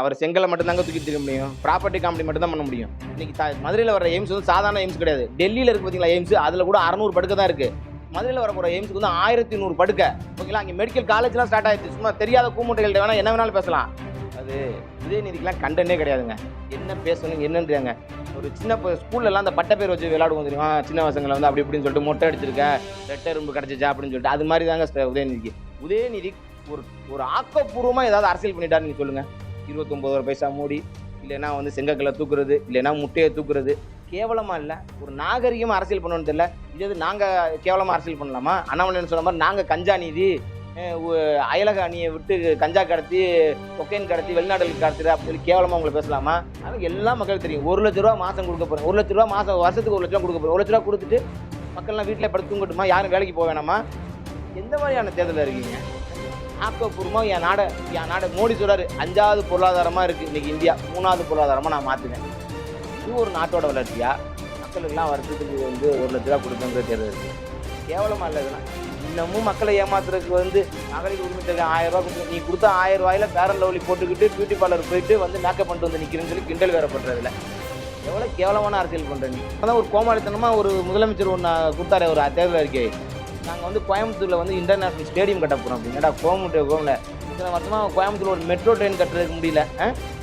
அவர் செங்கலை மட்டும்தாங்க தூக்கி தூக்க முடியும். ப்ராப்பர்ட்டி காமெடி மட்டும் தான் பண்ண முடியும். இன்னைக்கு மதுரையில் வர எய்ம்ஸ் வந்து சாதாரண எய்ம்ஸ் கிடையாது. டெல்லியில் இருக்கு பார்த்தீங்களா எய்ம்ஸ் அதில் கூட அறநூறு படுக்கை தான் இருக்கு. மதுரையில் வர போகிற எய்ம்ஸ்க்கு வந்து ஆயிரத்தி நூறு படுக்கை. ஓகேங்களா? அங்கே மெடிக்கல் காலேஜ்லாம் ஸ்டார்ட் ஆயிடுச்சு. சும்மா தெரியாத கூமுட்டைகள்ட்ட வேணால் என்ன வேணாலும் பேசலாம். அது உதயநிதிக்கெலாம் கண்டனே கிடையாதுங்க. என்ன பேசணும் என்னன்றாங்க ஒரு சின்ன ஸ்கூல்லலாம் அந்த பட்ட பேர் வச்சு விளையாடுவோம் தெரியுமா? சின்ன பசங்களை வந்து அப்படி இப்படின்னு சொல்லிட்டு மொட்டை அடிச்சிருக்கேன் ரெட்டை ரொம்ப கிடச்சிச்சா அப்படின்னு சொல்லிட்டு. அது மாதிரி தாங்க உதயநிதிக்கு. உதயநிதி ஒரு ஒரு ஆக்கப்பூர்வமாக ஏதாவது அரசியல் பண்ணிட்டாருன்னு நீங்கள் சொல்லுங்கள் இருபத்தொம்போது ஒரு பைசா மூடி இல்லைன்னா வந்து செங்கக்கலை தூக்குறது இல்லைன்னா முட்டையை தூக்குறது. கேவலமாக இல்லை. ஒரு நாகரிகமாக அரசியல் பண்ணணும்னு தெரியல. இது எது நாங்கள் கேவலமாக அரசியல் பண்ணலாமா? அண்ணாமலைன்னு சொன்ன மாதிரி நாங்கள் கஞ்சா நீதி அயலக அணியை விட்டு கஞ்சா கடத்தி கொக்கைன் கடத்தி வெளிநாடுகளுக்கு கடத்துறது அப்படி சொல்லி கேவலமாக உங்களை பேசலாமா? அதனால் எல்லா மக்களுக்கு தெரியும். ஒரு லட்ச ரூபா மாதம் கொடுக்க போகிறேன் ஒரு லட்ச ரூபா மாதம் வருஷத்துக்கு ஒரு லட்ச ரூபா கொடுக்க போகிறேன் ஒரு லட்ச ரூபா கொடுத்துட்டு மக்கள்லாம் வீட்டில் படுத்து தூங்கட்டுமா? யாரும் வேலைக்கு போக வேணாமா? எந்த மாதிரியான தேர்தலில் இருக்கீங்க? ஆக்கப்பூர்வமாக என் நாடை என் நாடை மோடி சொல்கிறார் அஞ்சாவது பொருளாதாரமாக இருக்குது இன்றைக்கி இந்தியா மூணாவது பொருளாதாரமாக நான் மாற்றுவேன் இது ஒரு நாட்டோட வளர்ச்சியாக மக்களுக்கெல்லாம் வருஷத்துக்கு வந்து ஒரு லட்ச ரூபா கொடுக்குங்கிற தேர்தல் இருக்குது கேவலமாக இல்லைதுன்னா இன்னமும் மக்களை ஏமாத்துறதுக்கு வந்து மகளிர் உரிமை தொகை ஆயிரம் ரூபா கொடுத்து நீ கொடுத்த ஆயிரம் ரூபாயில் பேரன் லவ்லி போட்டுக்கிட்டு பியூட்டி பார்லர் போயிட்டு வந்து மேக்கப் பண்ணிட்டு வந்து நிற்கிறேன்னு சொல்லி கிண்டல் வேற பண்ணுறதுல எவ்வளோ கேவலமான அரசியல் பண்ணுற நீ. அதான் ஒரு கோமாளித்தனமாக ஒரு முதலமைச்சர் ஒன்று கொடுத்தாரு ஒரு தேர்தல் அறிக்கை. நாங்கள் வந்து கோயம்புத்தூரில் வந்து இன்டர்நேஷனல் ஸ்டேடியம் கட்ட போகிறோம் அப்படின்னா கோயம்புத்தூர் கோமில் இத்தனை வருஷமாக கோயம்புத்தூர் ஒரு மெட்ரோ ட்ரெயின் கட்டுறதுக்கு முடியல?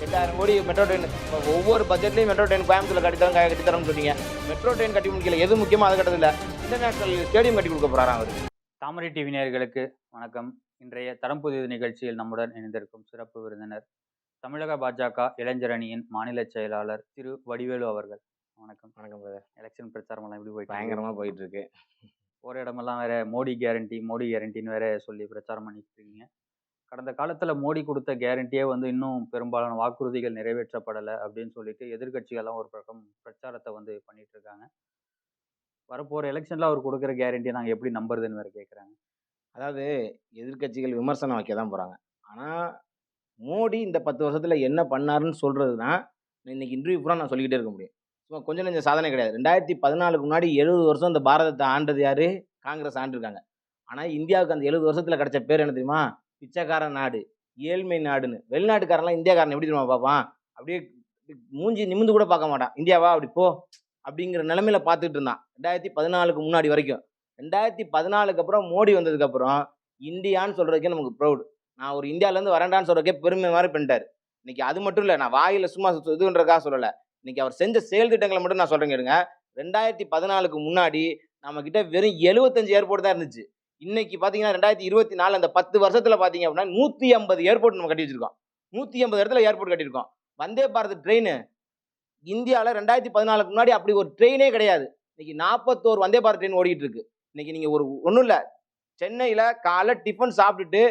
எட்டாயிரம் கோடி மெட்ரோ ட்ரெயின் ஒவ்வொரு பட்ஜெட்லையும் மெட்ரோ ட்ரெயின் கோயம்புத்தூரில் கட்டித்தரம் கட்டித்தரம்னு சொன்னீங்க மெட்ரோ ட்ரெயின் கட்டி முடிக்கல. எது முக்கியமாக அது கட்டதில்ல இன்டர்நேஷனல் ஸ்டேடியம் கட்டி கொடுக்க போகிறாராம் அவர்? தாமரை டிவி நேயர்களுக்கு வணக்கம். இன்றைய தரம் புதிய நிகழ்ச்சியில் நம்முடன் இணைந்திருக்கும் சிறப்பு விருந்தினர் தமிழக பாஜக இளைஞர் அணியின் மாநில செயலாளர் திரு வடிவேலு அவர்கள். வணக்கம். வணக்கம் பிரதர் எலெக்ஷன் பிரச்சாரமெல்லாம் எப்படி போயிட்டு? பயங்கரமாக போயிட்டு இருக்கு. போகிற இடமெல்லாம் வேற மோடி கேரண்டி மோடி கேரண்டின்னு வேற சொல்லி பிரச்சாரம் பண்ணிட்டு இருக்கீங்க கடந்த காலத்தில் மோடி கொடுத்த கேரண்டியே வந்து இன்னும் பெரும்பாலான வாக்குறுதிகள் நிறைவேற்றப்படலை அப்படின்னு சொல்லிட்டு எதிர்கட்சிகள்லாம் ஒரு பக்கம் பிரச்சாரத்தை வந்து பண்ணிட்டு இருக்காங்க வரப்போகிற எலெக்ஷனில் அவர் கொடுக்குற கேரண்டியை நாங்கள் எப்படி நம்புறதுன்னு வேறு கேட்குறாங்க அதாவது எதிர்க்கட்சிகள் விமர்சனம் வைக்க தான் போகிறாங்க ஆனால் மோடி இந்த பத்து வருஷத்தில் என்ன பண்ணாருன்னு சொல்கிறது தான் இன்னைக்கு இன்டர்வியூ பூரா நான் சொல்லிக்கிட்டே இருக்க முடியும். சும்மா கொஞ்சம் நெஞ்ச சாதனை கிடையாது. ரெண்டாயிரத்தி பதினாலுக்கு முன்னாடி எழுபது வருஷம் இந்த பாரதத்தை ஆண்டது யாரு? காங்கிரஸ் ஆண்டிருக்காங்க. ஆனால் இந்தியாவுக்கு அந்த எழுபது வருஷத்தில் கிடைச்ச பேர் என்ன தெரியுமா? பிச்சைக்கார நாடு ஏழ்மை நாடுன்னு. வெளிநாட்டுக்காரன்லாம் இந்தியாக்காரன் எப்படி தெரியுமா பார்ப்பான்? அப்படியே மூஞ்சி நிமிந்து கூட பார்க்க மாட்டான். இந்தியாவா அப்படி போ அப்படிங்கிற நிலமையில பார்த்துட்டு இருந்தான். ரெண்டாயிரத்தி பதினாலுக்கு முன்னாடி வரைக்கும். ரெண்டாயிரத்தி பதினாலுக்கு அப்புறம் மோடி வந்ததுக்கு அப்புறம் இந்தியான்னு சொல்கிறதுக்கே நமக்கு ப்ரௌடு நான் ஒரு இந்தியாவிலேருந்து வரேன்டான்னு சொல்றதுக்கே பெருமை மாதிரி பண்ணிட்டார். இன்னைக்கு அது மட்டும் இல்லை நான் வாயில் சும்மா சு- இதுன்றதுக்காக சொல்லலை. இன்னைக்கு அவர் செஞ்ச செயல் திட்டங்களை மட்டும் நான் சொல்றேங்க ரெண்டாயிரத்தி பதினாலுக்கு முன்னாடி நம்ம கிட்ட வெறும் எழுபத்தஞ்சு ஏர்போர்ட் தான் இருந்துச்சு. இன்னைக்கு பாத்தீங்கன்னா ரெண்டாயிரத்தி இருபத்தி நாலு அந்த பத்து வருஷத்துல பாத்தீங்க அப்படின்னா நூத்தி ஐம்பது ஏர்போர்ட் நம்ம கட்டி வச்சிருக்கோம். நூத்தி ஐம்பது இடத்துல ஏர்போர்ட் கட்டியிருக்கோம். வந்தே பாரத் ட்ரெயின் இந்தியாவில் ரெண்டாயிரத்தி பதினாலுக்கு முன்னாடி அப்படி ஒரு ட்ரெயினே கிடையாது. இன்னைக்கு நாற்பத்தோரு வந்தே பாரத் ட்ரெயின் ஓடிட்டு இருக்கு இன்னைக்கு நீங்க ஒரு ஒன்றும் இல்லை. சென்னையில் காலைல டிஃபன் சாப்பிட்டுட்டு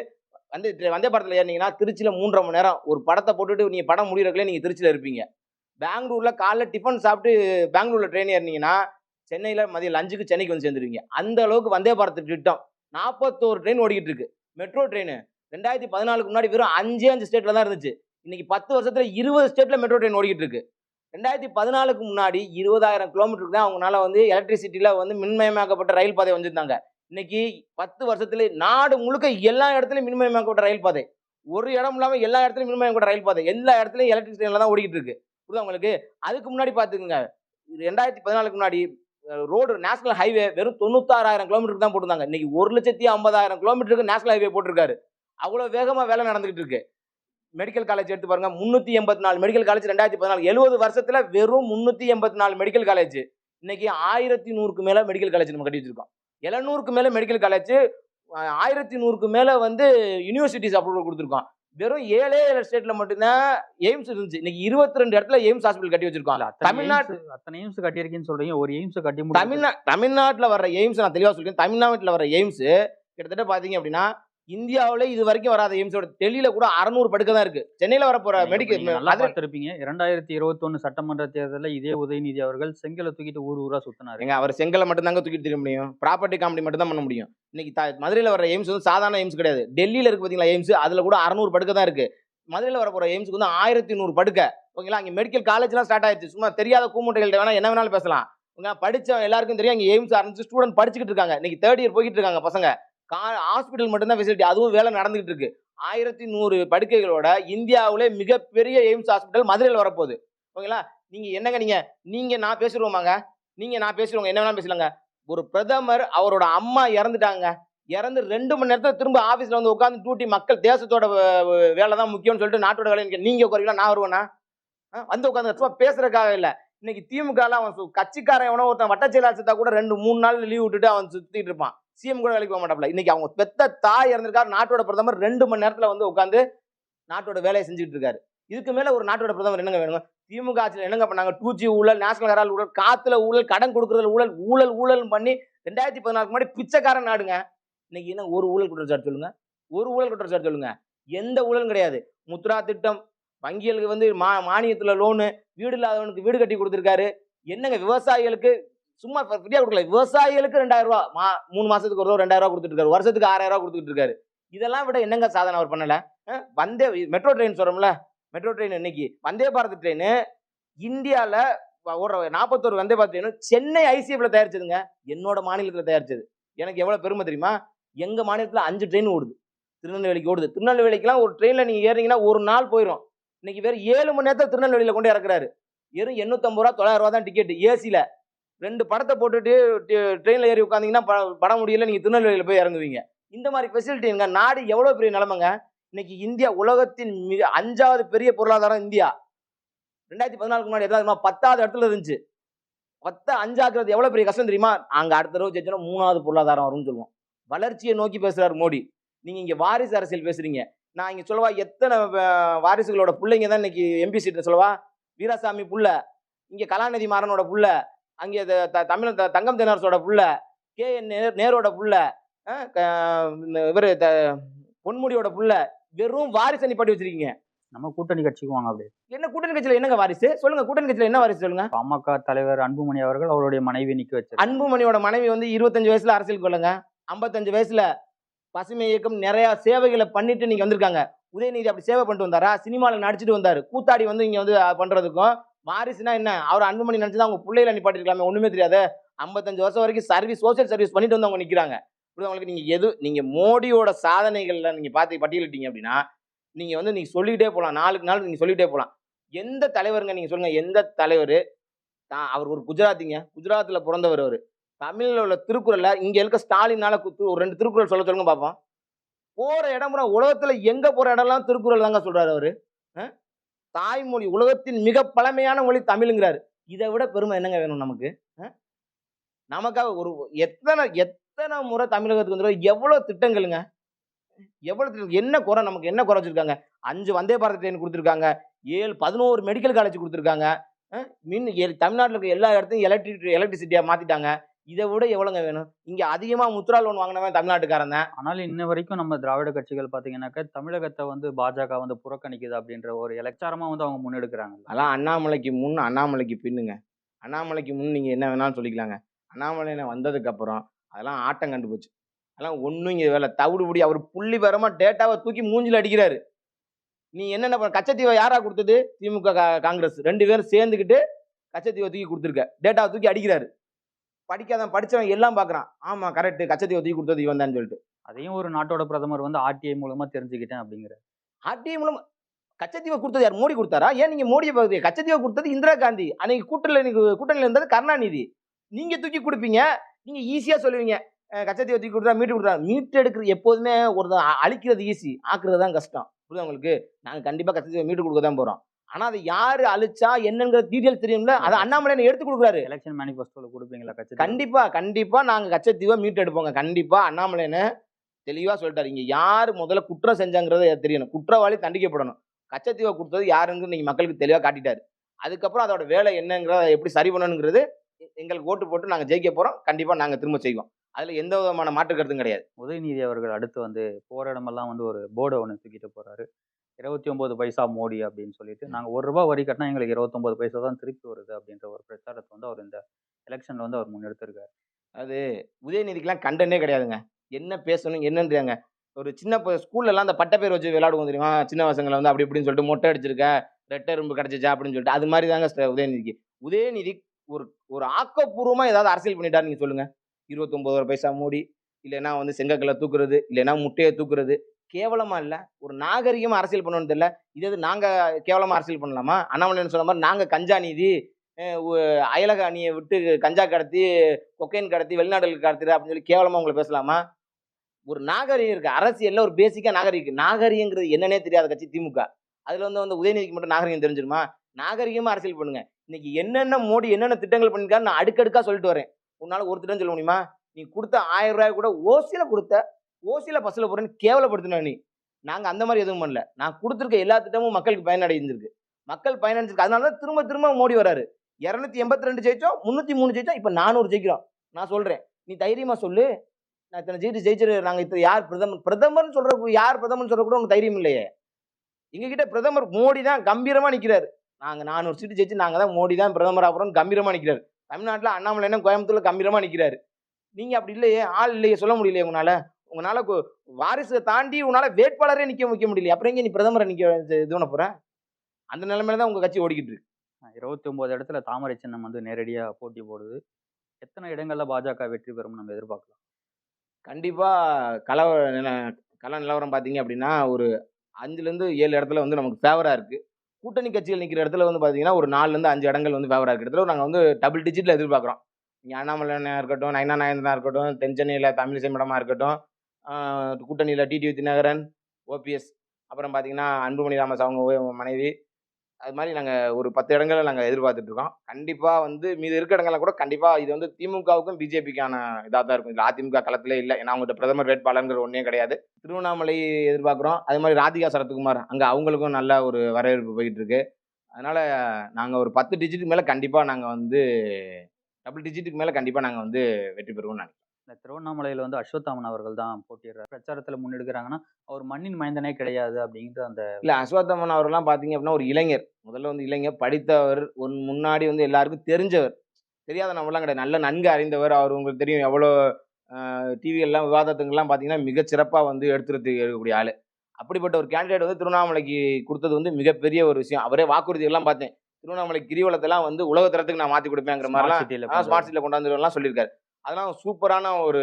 வந்து வந்தே பாரத்தில் ஏறினீங்கன்னா திருச்சியில் மூன்றரை மணி நேரம் ஒரு படத்தை போட்டுட்டு நீங்கள் படம் முடியறதுக்குள்ளே நீங்கள் திருச்சியில் இருப்பீங்க. பெங்களூரில் காலைல டிஃபன் சாப்பிட்டு பெங்களூரில் ட்ரெயின் ஏறினீங்கன்னா சென்னையில் மதியம் லஞ்சுக்கு சென்னைக்கு வந்து சேர்ந்துருவீங்க. அந்த அளவுக்கு வந்தே பாரத் திட்டம். நாற்பத்தோரு ட்ரெயின் ஓடிக்கிட்டு இருக்கு. மெட்ரோ ட்ரெயின் ரெண்டாயிரத்தி பதினாலுக்கு முன்னாடி வெறும் அஞ்சே அஞ்சு ஸ்டேட்டில் தான் இருந்துச்சு. இன்னைக்கு பத்து வருஷத்துல இருபது ஸ்டேட்டில் மெட்ரோ ட்ரெயின் ஓடிக்கிட்டு இருக்கு. ரெண்டாயிரத்தி பதினாலுக்கு முன்னாடி இருபதாயிரம் கிலோமீட்டருக்கு தான் அவங்களால வந்து எலக்ட்ரிசிட்டியில் வந்து மின்மயமாக்கப்பட்ட ரயில் பாதை வந்திருந்தாங்க. இன்னைக்கு பத்து வருஷத்துல நாடு முழுக்க எல்லா இடத்துலையும் மின்மயமாக்கப்பட்ட ரயில் பாதை. ஒரு இடம் இல்லாமல் எல்லா இடத்துலையும் மின்மயமாக்கப்பட்ட ரயில் பாதை. எல்லா இடத்துலையும் எலக்ட்ரிக் ட்ரெயினில் தான் ஓடிக்கிட்டு இருக்கு. புரியுதா உங்களுக்கு? அதுக்கு முன்னாடி பார்த்துக்குங்க. ரெண்டாயிரத்தி பதினாலுக்கு முன்னாடி ரோடு நேஷனல் ஹைவே வெறும் தொண்ணூத்தாறாயிரம் கிலோமீட்டருக்கு தான் போட்டிருந்தாங்க. இன்னைக்கு ஒரு லட்சத்தி ஐம்பதாயிரம் கிலோமீட்டருக்கு நேஷனல் ஹைவே போட்டிருக்காரு. அவ்வளோ வேகமாக வேலை நடந்துகிட்டு இருக்கு. மெடிக்கல் காலேஜ் எடுத்து பாருங்க முந்நூற்றி எண்பத்தி நாலு மெடிக்கல் காலேஜ் ரெண்டாயிரத்தி பதினாலு. எழுபது வருஷத்தில் வெறும் முந்நூற்றி எண்பத்தி நாலு மெடிக்கல் காலேஜ். இன்னைக்கு ஆயிரத்தி நூறுக்கு மேலே மெடிக்கல் காலேஜ் நம்ம கட்டி வச்சிருக்கோம். எழுநூறுக்கு மேலே மெடிக்கல் காலேஜ் ஆயிரத்தி நூறுக்கு மேலே வந்து யூனிவர்சிட்டிஸ் அப்ரூவல் கொடுத்துருக்கோம். வெறும் ஏழே ஏழு ஸ்டேட்ல மட்டும்தான் எய்ம்ஸ் இருந்துச்சு. இன்னைக்கு இருபத்தி ரெண்டு இடத்துல எய்ம்ஸ் ஹாஸ்பிட்டல் கட்டி வச்சிருக்கோம் தமிழ்நாடு தமிழ்நாடு அத்தனை எய்ம்ஸ் கட்டியிருக்கேன்னு சொல்றீங்க. ஒரு எய்ம்ஸ் கட்டி தமிழ்நா தமிழ்நாட்டில் வர்ற எய்ம்ஸ் நான் தெளிவாக சொல்லிட்டேன் தமிழ்நாட்டில் வர்ற எய்ம்ஸ் கிட்டத்தட்ட பார்த்தீங்க அப்படின்னா இந்தியாவுல இது வரைக்கும் வராத எய்ம்ஸோட டெல்லியில கூட அறநூறு படுக்கை தான் இருக்கு. சென்னையில வர போற மெடிக்கல் நல்லா பார்த்திருப்பீங்க. இரண்டாயிரத்தி இருபத்தொன்னு சட்டமன்ற தேர்தலில் இதே உதயநிதி அவர்கள் செங்கலை தூக்கிட்டு ஊர் ஊரா சுத்தினாரு. எங்க அவர் செங்கலை மட்டும் தாங்க தூக்கிட்டு தெரிய முடியும். ப்ராப்பர்ட்டி காமெடி மட்டும் தான் பண்ண முடியும். இன்னைக்கு மதுரையில வர எய்ம்ஸ் வந்து சாதாரண எய்ம்ஸ் கிடையாது. டெல்லியில இருக்கு பாத்தீங்களா எய்ம்ஸ் அதுல கூட அறநூறு படுக்கை தான் இருக்கு. மதுரையில வர போற எய்ம்ஸ்க்கு வந்து ஆயிரத்தி நூறு படுக்கை. ஓகேங்களா? அங்க மெடிக்கல் காலேஜ்லாம் ஸ்டார்ட் ஆயிடுச்சு. சும்மா தெரியாத கூமுட்டைகள்ட்ட வேணா என்ன வேணாலும் பேசலாம். படிச்ச எல்லாருக்கும் தெரியும். இங்க எய்ம்ஸ் ஆரம்பிச்சு ஸ்டூடெண்ட் படிச்சுக்கிட்டு இருக்காங்க. இன்னைக்கு தேர்ட் இயர் போய்கிட்டு இருக்காங்க பசங்க. கா ஹாஸ்பிட்டல் மட்டும்தான் ஃபெசிலிட்டி அதுவும் வேலை நடந்துகிட்டு இருக்கு. ஆயிரத்தி நூறு படுக்கைகளோட இந்தியாவிலே மிகப்பெரிய எய்ம்ஸ் ஹாஸ்பிட்டல் மதுரையில் வரப்போகுது. ஓகேங்களா? நீங்கள் என்னங்க நீங்கள் நீங்கள் நான் பேசிடுவோமாங்க? நீங்கள் நான் பேசிடுவோங்க. என்ன வேணாலும் பேசலாங்க ஒரு பிரதமர் அவரோட அம்மா இறந்துட்டாங்க. இறந்து ரெண்டு மணி நேரத்தில் திரும்ப ஆஃபீஸில் வந்து உட்காந்து டூட்டி மக்கள் தேசத்தோட வேலை தான் முக்கியம்னு சொல்லிட்டு நாட்டோட வேலை நீங்கள் நீங்க நான் வருவேண்ணா வந்து உட்காந்து சும்மா பேசுறதுக்காக இல்லை. இன்னைக்கு திமுகலாம் அவன் கட்சிக்காரன் எவனோ ஒருத்தன் வட்ட செயலாளர் கூட ரெண்டு மூணு நாள் லீவ் விட்டுட்டு அவன் சுற்றிட்டு இருப்பான். சிஎம் கூட வேலைக்கு போக மாட்டாப்ல. இன்னைக்கு அவங்க பெத்த தாய் இறந்திருக்காரு நாட்டோட பிரதமர் ரெண்டு மணி நேரத்துல வந்து உட்காந்து நாட்டோட வேலையை செஞ்சுட்டு இருக்காரு இதுக்கு மேல ஒரு நாட்டோட பிரதமர் என்னங்க வேணுங்க? திமுக ஆட்சியில் என்னங்க பண்ணாங்க? டூ ஜி ஊழல் நேஷனல் ஹெரால் ஊழல் காத்துல ஊழல் கடன் கொடுக்குறதுல ஊழல் ஊழல் ஊழல் பண்ணி ரெண்டாயிரத்தி பதினாலுக்கு முன்னாடி பிச்சைக்காரன் நாடுங்க. இன்னைக்கு என்ன ஒரு ஊழல் குற்றச்சாட்டு சொல்லுங்க? ஒரு ஊழல் குற்றச்சாட்டு சொல்லுங்க. எந்த ஊழலும் கிடையாது. முத்ரா திட்டம் வங்கிகளுக்கு வந்து மா மானியத்தில் லோனு வீடு இல்லாதவனுக்கு வீடு கட்டி கொடுத்துருக்காரு. என்னங்க விவசாயிகளுக்கு சும்மா ஃப்ரீயாக கொடுக்கல. விவசாயிகளுக்கு ரெண்டாயிரம் ரூபா மா மூணு மாசத்துக்கு ஒரு ரெண்டாயிரம் ரூபா கொடுத்துட்டு இருக்காரு வருஷத்துக்கு ஆறாயிரம் ரூபா கொடுத்துட்டு இருக்காரு இதெல்லாம் விட என்னங்க சாதனை அவர் பண்ணல? வந்தே மெட்ரோ ட்ரெயின் சொல்றோம்ல. மெட்ரோ ட்ரெயின் இன்னைக்கு. வந்தே பாரத் ட்ரெயின். இந்தியாவில் ஓடுற நாற்பத்தோரு வந்தே பாரத் ட்ரெயின் சென்னை ஐசிஎஃப்ல தயாரிச்சதுங்க. என்னோட மாநிலத்தில் தயாரிச்சது. எனக்கு எவ்வளோ பெருமை தெரியுமா? எங்கள் மாநிலத்தில் அஞ்சு ட்ரெயின் ஓடுது. திருநெல்வேலிக்கு ஓடுது. திருநெல்வேலிக்குலாம் ஒரு ட்ரெயினில் நீங்கள் ஏறினீங்கன்னா ஒரு நாள் போயிடும் இன்னைக்கு வேறு ஏழு மணி நேரத்தில் திருநெல்வேலியில் கொண்டு இறக்குறாரு. வெறும் எண்ணூத்தம்பது ரூபா தொள்ளாயிரம் ரூபா தான் டிக்கெட் ஏசியில் ரெண்டு படத்தை போட்டுட்டு ட்ரெயினில் ஏறி உட்காந்திங்கன்னா ப- படம் முடியல நீங்கள் திருநெல்வேலியில் போய் இறங்குவீங்க. இந்த மாதிரி ஃபெசிலிட்டிங்க நாடு எவ்வளோ பெரிய நிலமைங்க? இன்னைக்கு இந்தியா உலகத்தின் மிக அஞ்சாவது பெரிய பொருளாதாரம் இந்தியா. ரெண்டாயிரத்தி பதினாலுக்கு முன்னாடி எதாவது பத்தாவது இடத்துல இருந்துச்சு. பத்த அஞ்சாக்குறது எவ்வளோ பெரிய கஷ்டம் தெரியுமா? அங்கே அடுத்த தடவை ஜெயிச்சோன்னா மூணாவது பொருளாதாரம் வரும்னு சொல்லுவோம். வளர்ச்சியை நோக்கி பேசுகிறார் மோடி. நீங்கள் இங்கே வாரிசு அரசியல் பேசுகிறீங்க நான் இங்கே சொல்லவா எத்தனை வாரிசுகளோட பிள்ளைங்க தான் இன்னைக்கு எம்பி சீட் சொல்லவா? வீராசாமி புள்ள. இங்கே கலாநிதி மாறனோட புள்ள. அங்கே தமிழ் தங்கம் தென்னரசோட புள்ள கே என் நேர் நேரோட புள்ள இவரு த- பொன்முடியோட புள்ள வெறும் வாரிசு நிப்பாட்டி வச்சிருக்கீங்க. நம்ம கூட்டணி கட்சிக்கு வாங்க அப்படியே என்ன கூட்டணி கட்சியில என்னங்க வாரிசு? சொல்லுங்க கூட்டணி கட்சியில என்ன வாரிசு சொல்லுங்க? பாமக தலைவர் அன்புமணி அவர்கள் அவருடைய மனைவி நிக்க வச்சார் அன்புமணியோட மனைவி வந்து இருபத்தஞ்சு வயசுல அரசியல் கொள்ளுங்க ஐம்பத்தஞ்சு வயசுல பசுமை இயக்கம் நிறைய சேவைகளை பண்ணிட்டு நீங்க வந்திருக்காங்க. உதயநிதி அப்படி சேவை பண்ணிட்டு வந்தாரா? சினிமாவில் நடிச்சிட்டு வந்தாரு. கூத்தாடி வந்து இங்க வந்து பண்றதுக்கும் வாரிசுனா என்ன? அவர் அன்புமணி நினைச்சுதான் அவங்க பிள்ளைகளை நிப்பாட்டிருக்கலாமே ஒண்ணுமே தெரியாது. ஐம்பத்தஞ்சு வருஷம் வரைக்கும் சர்வீஸ் சோசியல் சர்வீஸ் பண்ணிட்டு வந்து அவங்க நிக்கிறாங்க. இப்படி உங்களுக்கு? நீங்க எது நீங்க மோடியோட சாதனைகளில் நீங்க பார்த்து பட்டியலிட்டீங்க அப்படின்னா நீங்க வந்து நீங்க சொல்லிக்கிட்டே போகலாம் நாளுக்கு நாள் நீங்க சொல்லிக்கிட்டே போகலாம் எந்த தலைவருங்க நீங்க சொல்லுங்க? எந்த தலைவர்? தான் அவர் ஒரு குஜராத்திங்க. குஜராத்தில் பிறந்தவர் அவர். தமிழில் உள்ள திருக்குறளில் இங்கே இருக்க ஸ்டாலினால குத்து ஒரு ரெண்டு திருக்குறள் சொல்ல சொல்லுங்க பார்ப்போம் போகிற இடம் உலகத்தில் எங்கே போகிற இடம்லாம் திருக்குறள் தாங்க சொல்கிறார் அவர் தாய்மொழி உலகத்தின் மிக பழமையான மொழி தமிழுங்கிறாரு. இதை விட பெருமை என்னங்க வேணும் நமக்கு? நமக்காக ஒரு எத்தனை எத்தனை முறை தமிழகத்துக்கு வந்து எவ்வளோ திட்டங்களுங்க? எவ்வளோ திட்டம் என்ன குறை? நமக்கு என்ன குறை வச்சிருக்காங்க? அஞ்சு வந்தே பாரத ட்ரெயின் கொடுத்துருக்காங்க. ஏழு பதினோரு மெடிக்கல் காலேஜ் கொடுத்துருக்காங்க. மின் தமிழ்நாட்டில் இருக்க எல்லா இடத்தையும் எலக்ட்ரிக் எலக்ட்ரிசிட்டியாக மாற்றிட்டாங்க இதை விட எவ்வளவுங்க வேணும்? இங்க அதிகமா முத்ரா லோன் வாங்கினவன் தமிழ்நாட்டுக்காரன் தான். ஆனால் இன்ன வரைக்கும் நம்ம திராவிட கட்சிகள் பாத்தீங்கன்னாக்கா தமிழகத்தை வந்து பாஜக வந்து புறக்கணிக்குது அப்படின்ற ஒரு இலச்சாரமா வந்து அவங்க முன்னெடுக்கிறாங்க அதெல்லாம் அண்ணாமலைக்கு முன் அண்ணாமலைக்கு பின்னுங்க. அண்ணாமலைக்கு முன் நீங்க என்ன வேணாலும் சொல்லிக்கலாங்க. அண்ணாமலை வந்ததுக்கு அப்புறம் அதெல்லாம் ஆட்டம் கண்டு போச்சு. அதெல்லாம் ஒன்றும் இங்கே வேலை தவிடுபடி அவர் புள்ளி வரமா டேட்டாவை தூக்கி மூஞ்சில அடிக்கிறாரு. நீ என்னென்ன பண்ண கச்சத்தீவை யாரா கொடுத்தது? திமுக காங்கிரஸ். ரெண்டு பேரும் சேர்ந்துக்கிட்டு கச்சத்தீவை தூக்கி கொடுத்துருக்க. டேட்டாவை தூக்கி அடிக்கிறாரு. படிக்காதவன் படிச்சவன் எல்லாம் பார்க்கறான் ஆமா கரெக்ட் கச்சத்தீவை தூக்கி கொடுத்தது இவன் தான் சொல்லிட்டு. அதையும் ஒரு நாட்டோட பிரதமர் வந்து ஆர்டிஐ மூலமா தெரிஞ்சுக்கிட்டேன் அப்படிங்கிற. ஆர்டிஐ மூலம் கச்சத்தீவை கொடுத்தது யார்? மோடி கொடுத்தாரா? ஏன் நீங்க மோடியை பார்க்குறீங்க? கச்சத்தீவை கொடுத்தது இந்திரா காந்தி. அன்னைக்கு கூட்டணியில் நீங்க கூட்டணியில் இருந்தது கருணாநிதி. நீங்க தூக்கி கொடுப்பீங்க. நீங்க ஈஸியா சொல்லுவீங்க. கச்சத்தீவை தூக்கி கொடுத்தா மீட்டு கொடுத்தா மீட்டு எடுக்கிறது எப்போதுமே ஒரு அழிக்கிறது ஈஸி ஆக்குறது தான் கஷ்டம். புரியுதா உங்களுக்கு? நாங்க கண்டிப்பா கச்சத்தீவை மீட்டு கொடுக்க தான் போறோம். ஆனா அது யாரு அழிச்சா என்னங்கிற டீட்டெயில் தெரியும்ல? அதை அண்ணாமலை எடுத்து கொடுக்குறாரு. எலெக்ஷன் மேனிஃபெஸ்டோல கொடுப்பீங்களா கட்சி கண்டிப்பா கண்டிப்பா. நாங்க கச்சத்தீவை மீட்டு எடுப்போங்க. கண்டிப்பா அண்ணாமலைன்னு தெளிவா சொல்லிட்டாரு. இங்க யாரு முதல்ல குற்றம் செஞ்சாங்கிறது தெரியணும். குற்றவாளி தண்டிக்கப்படணும். கச்சத்தீவை கொடுத்தது யாருன்னு நீங்க மக்களுக்கு தெளிவா காட்டிட்டாரு. அதுக்கப்புறம் அதோட வேலை என்னங்கிறத எப்படி சரி பண்ணணுங்கிறது எங்களுக்கு ஓட்டு போட்டு நாங்க ஜெயிக்க போறோம். கண்டிப்பா நாங்க திரும்ப செய்வோம். அதில் எந்த விதமான மாற்று கருத்தும் கிடையாது. உதயநிதி அவர்கள் அடுத்து வந்து போற இடமெல்லாம் வந்து ஒரு போர்டை ஒன்று தூக்கிட்டு போறாரு. இருபத்தி ஒன்பது பைசா மோடி அப்படின்னு சொல்லிட்டு நாங்கள் ஒரு ரூபாய் வரி கட்டினா எங்களுக்கு இருபத்தொன்பது பைசா தான் திருப்பி வருது அப்படின்ற ஒரு பிரச்சாரத்தை வந்து அவர் இந்த எலெக்ஷன்ல வந்து அவர் முன்னெடுத்திருக்காரு. அது உதயநிதிக்கெல்லாம் கண்டனே கிடையாதுங்க. என்ன பேசணும் என்னன்னு தெரியாங்க ஒரு சின்ன ப- ஸ்கூல்ல எல்லாம் அந்த பட்ட பேர் வச்சு விளையாடுவோம் தெரியுமா? சின்ன பசங்களை வந்து அப்படி இப்படின்னு சொல்லிட்டு மொட்டை அடிச்சிருக்க ரெட்டை எறும்பு கிடச்சிச்சா அப்படின்னு சொல்லிட்டு அது மாதிரி தாங்க உதயநிதிக்கு. உதயநிதி ஒரு ஒரு ஆக்கப்பூர்வமா ஏதாவது அரசியல் பண்ணிட்டாரு நீங்க சொல்லுங்க. இருபத்தொன்பது பைசா மூடி இல்லைன்னா வந்து செங்கக்கல்லை தூக்குறது இல்லைன்னா முட்டையை தூக்குறது கேவலமாக இல்லை ஒரு நாகரிகமா அரசியல் பண்ணணும் தெரியல. இது நாங்கள் கேவலமாக அரசியல் பண்ணலாமா? அண்ணாமலைன்னு சொன்ன மாதிரி நாங்கள் கஞ்சா நீதி அயலக அணியை விட்டு கஞ்சா கடத்தி கொக்கைன் கடத்தி வெளிநாடுகளுக்கு கடத்துற அப்படின்னு சொல்லி கேவலமாக உங்களை பேசலாமா? ஒரு நாகரிகம் இருக்குது அரசியலில் ஒரு பேசிக்காக நாகரிகம் இருக்குது நாகரிகங்கிறது என்னன்னே தெரியாத கட்சி திமுக. அதில் வந்து வந்து உதயநிதிக்கு மட்டும் நாகரிகம் தெரிஞ்சிருமா? நாகரிகமாக அரசியல் பண்ணுங்க. இன்னைக்கு என்னென்ன மோடி என்னென்ன திட்டங்கள் பண்ணிருக்காரு நான் அடுக்கடுக்காக சொல்லிட்டு வரேன். உன்னால் ஒரு திட்டம் சொல்ல முடியுமா? நீ கொடுத்த ஆயிரம் ரூபாய் கூட ஓசியில் கொடுத்த ஓசியில் பஸ்ல போகிறேன்னு கேவலப்படுத்தின நீ. நாங்கள் அந்த மாதிரி எதுவும் பண்ணல. நான் கொடுத்துருக்க எல்லா திட்டமும் மக்களுக்கு பயனடைஞ்சிருக்கு மக்கள் பயனடைஞ்சிருக்கு. அதனால தான் திரும்ப திரும்ப மோடி வராரு. இரநூத்தி எண்பத்தி ரெண்டு ஜெயிச்சோம் முந்நூற்றி மூணு ஜெயிச்சோம் இப்போ நானூறு ஜெயிக்கிறோம். நான் சொல்கிறேன் நீ தைரியமாக சொல்லு. நான் இத்தனை ஜெயிச்சு ஜெயிச்சிரு. நாங்கள் இத்தனை யார் பிரதமர்? பிரதமர்னு சொல்கிற யார் பிரதமர்னு சொல்கிற கூட உங்களுக்கு தைரியம் இல்லையே. எங்ககிட்ட பிரதமர் மோடி தான் கம்பீரமாக நிற்கிறார் நாங்கள் நானூறு சீட்டு ஜெயிச்சு நாங்கள் தான் மோடி தான் பிரதமர் ஆகிறோம் கம்பீரமாக நிற்கிறார் தமிழ்நாட்டில் அண்ணாமலை என்ன கோயம்புத்தூர்ல கம்பீரமாக நிற்கிறாரு நீங்கள் அப்படி இல்லையே. ஆள் இல்லையே. சொல்ல முடியலையே உங்களால் உங்களால வாரிசை தாண்டி உன்னால வேட்பாளரே நிக்க வைக்க முடியல அப்புறம் எங்க நீ பிரதமரை நிக்க இது பண்ண போற? அந்த நிலைமையில தான் உங்க கட்சி ஓடிக்கிட்டு இருக்கு. இருபத்தி ஒன்பது இடத்துல தாமரை சின்னம் வந்து நேரடியா போட்டி போடுது. எத்தனை இடங்கள்ல பாஜக வெற்றி பெறும் நம்ம எதிர்பார்க்கலாம்? கண்டிப்பா கலவ நில கள நிலவரம் பார்த்தீங்க அப்படின்னா ஒரு அஞ்சுலேருந்து ஏழு இடத்துல வந்து நமக்கு ஃபேவராக இருக்குது கூட்டணி கட்சிகள் நிற்கிற இடத்துல வந்து பார்த்தீங்கன்னா ஒரு நாலுலேருந்து அஞ்சு இடங்கள் வந்து ஃபேவராக இருக்கிற இடத்துல நாங்கள் வந்து டபுள் டிஜிட்டில் எதிர்பார்க்குறோம். நீங்கள் அண்ணாமலையா இருக்கட்டும் நயனா நாயந்தனா இருக்கட்டும் தென்சென்னையில் தமிழிசை மேடமாக இருக்கட்டும் கூட்டணியில் டிடிவி தினகரன் ஓபிஎஸ் அப்புறம் பார்த்தீங்கன்னா அன்புமணி ராமஸ் அவங்க மனைவி. அது மாதிரி நாங்கள் ஒரு பத்து இடங்களை நாங்கள் எதிர்பார்த்துட்ருக்கோம் கண்டிப்பாக வந்து மீது இருக்க இடங்களில் கூட கண்டிப்பாக இது வந்து திமுகவுக்கும் பிஜேபிக்கான இதாக தான் இருக்கும். இதில் அதிமுக களத்திலே இல்லை. ஏன்னா அவங்கள்ட்ட பிரதமர் வேட்பாளருங்கிற ஒன்றே கிடையாது. திருவண்ணாமலை எதிர்பார்க்குறோம். அது மாதிரி ராதிகா சரத்குமார் அங்கே அவங்களுக்கும் நல்ல ஒரு வரவேற்பு போயிட்டு இருக்கு. நாங்கள் ஒரு பத்து டிஜிட்டுக்கு மேலே கண்டிப்பாக நாங்கள் வந்து டபுள் டிஜிட்டுக்கு மேலே கண்டிப்பாக நாங்கள் வந்து வெற்றி பெறுவோம்னு நினைக்கிறோம். இந்த திருவண்ணாமலையில வந்து அஸ்வத்தாமன் அவர்கள் தான் போட்டியிடுறாரு. பிரச்சாரத்துல முன்னெடுக்கிறாங்கன்னா அவர் மண்ணின் மைந்தனே கிடையாது அப்படிங்கிற அந்த இல்லை அஸ்வத்தமன் அவர்லாம் பார்த்தீங்க அப்படின்னா ஒரு இளைஞர். முதல்ல வந்து இளைஞர் படித்தவர் ஒரு முன்னாடி வந்து எல்லாருக்கும் தெரிஞ்சவர். தெரியாத நம்மளாம் கிடையாது. நல்ல நன்கு அறிந்தவர். அவர் உங்களுக்கு தெரியும் எவ்வளோ டிவி எல்லாம் விவாதத்துங்கெல்லாம் பார்த்தீங்கன்னா மிகச் சிறப்பாக வந்து எடுத்துட்டு இருக்கக்கூடிய ஆள். அப்படிப்பட்ட ஒரு கேண்டிடேட் வந்து திருவண்ணாமலைக்கு கொடுத்தது வந்து மிகப்பெரிய ஒரு விஷயம். அவரே வாக்குறுதி எல்லாம் பார்த்தேன். திருவண்ணாமலை கிரிவலத்தெல்லாம் வந்து உலகத்தரத்துக்கு நான் மாற்றி கொடுப்பேங்கிற மாதிரிலாம் ஸ்மார்ட் சிட்டியில் கொண்டாந்துலாம் சொல்லியிருக்காரு. அதெல்லாம் சூப்பரான ஒரு